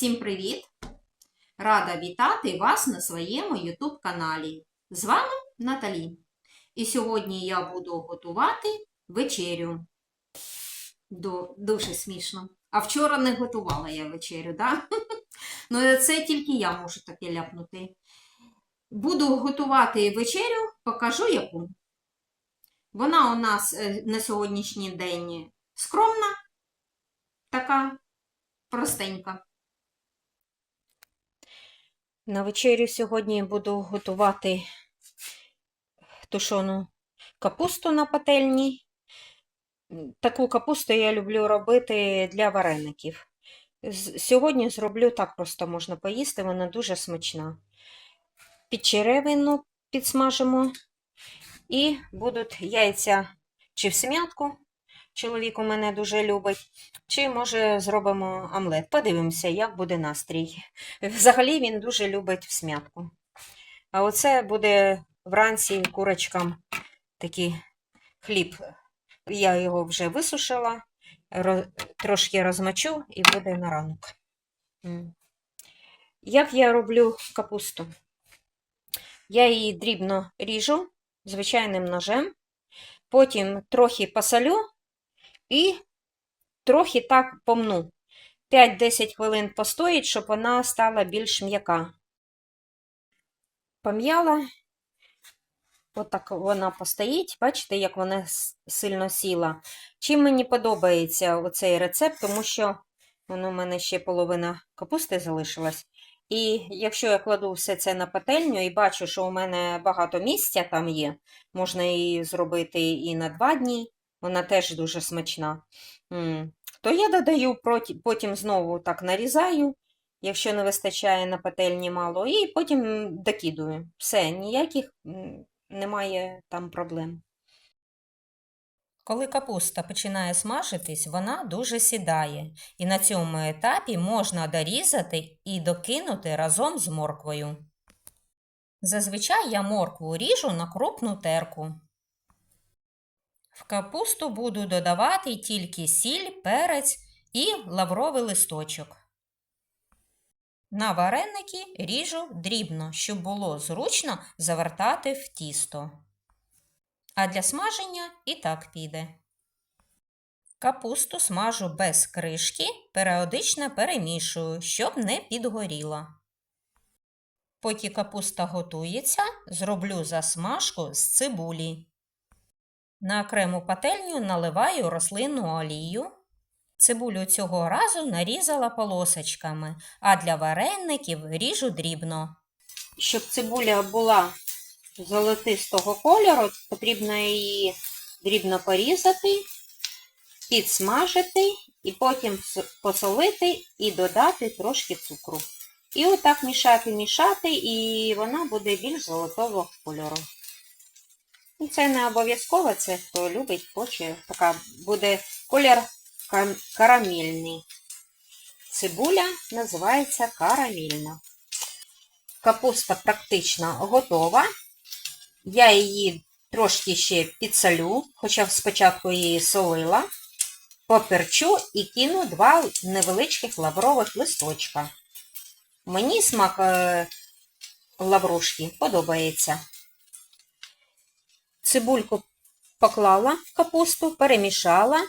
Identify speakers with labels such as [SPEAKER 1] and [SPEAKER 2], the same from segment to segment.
[SPEAKER 1] Всім привіт! Рада вітати вас на своєму YouTube каналі. З вами Наталі. І сьогодні я буду готувати вечерю. Ду- Дуже смішно. А вчора не готувала я вечерю, да? Ну, це тільки я можу таке ляпнути. Буду готувати вечерю, покажу яку. Вона у нас е, на сьогоднішній день скромна, така простенька. На вечерю сьогодні буду готувати тушону капусту на пательні. Таку капусту я люблю робити для вареників. Сьогодні зроблю так просто можна поїсти, вона дуже смачна. Підчеревину підсмажимо і будуть яйця чи в смятку. Чоловік у мене дуже любить. Чи може зробимо омлет? Подивимося, як буде настрій. Взагалі він дуже любить всмятку. А оце буде вранці курочкам такий хліб. Я його вже висушила, трошки розмочу і буде на ранок. Як я роблю капусту? Я її дрібно ріжу звичайним ножем, потім трохи посолю і трохи так помну. 5-10 хвилин постоїть, щоб вона стала більш м'яка. Пом'яла, отак вона постоїть. Бачите, як вона сильно сіла. Чим мені подобається оцей рецепт, тому що воно в мене ще половина капусти залишилась. І якщо я кладу все це на пательню і бачу, що у мене багато місця там є, можна її зробити і на два дні, вона теж дуже смачна. То я додаю, потім знову так нарізаю, якщо не вистачає на пательні мало, і потім докидую. Все, ніяких немає там проблем. Коли капуста починає смажитись, вона дуже сідає, і на цьому етапі можна дорізати і докинути разом з морквою. Зазвичай я моркву ріжу на крупну терку. В капусту буду додавати тільки сіль, перець і лавровий листочок. На вареники ріжу дрібно, щоб було зручно завертати в тісто. А для смаження і так піде. Капусту смажу без кришки, періодично перемішую, щоб не підгоріла. Поки капуста готується, зроблю засмажку з цибулі. На окрему пательню наливаю рослинну олію. Цибулю цього разу нарізала полосочками, а для вареників ріжу дрібно. Щоб цибуля була золотистого кольору, потрібно її дрібно порізати, підсмажити і потім посолити і додати трошки цукру. І отак мішати, мішати, і вона буде більш золотого кольору. І це не обов'язково, це хто любить, хоче. Така буде колір карамельний. Цибуля називається карамельна. Капуста практично готова. Я її трошки ще підсолю, хоча спочатку її солила, поперчу і кину два невеличких лаврових листочка. Мені смак е, лаврушки подобається. Цибульку поклала в капусту, перемішала.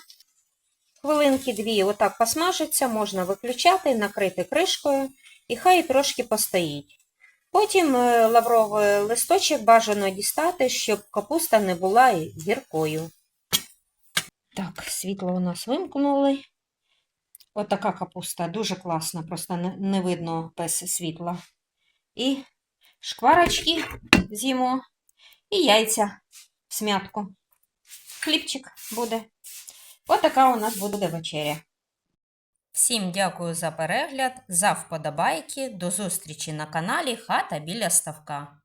[SPEAKER 1] Хвилинки дві отак посмажиться, можна виключати, накрити кришкою і хай трошки постоїть. Потім е, лавровий листочок бажано дістати, щоб капуста не була гіркою. Так, світло у нас вимкнули. Отака капуста, дуже класна, просто не, видно без світла. І шкварочки з'їмо, і яйця смятку. Хлібчик буде. Отака у нас буде вечеря. Всім дякую за перегляд, за вподобайки. До зустрічі на каналі Хата біля ставка.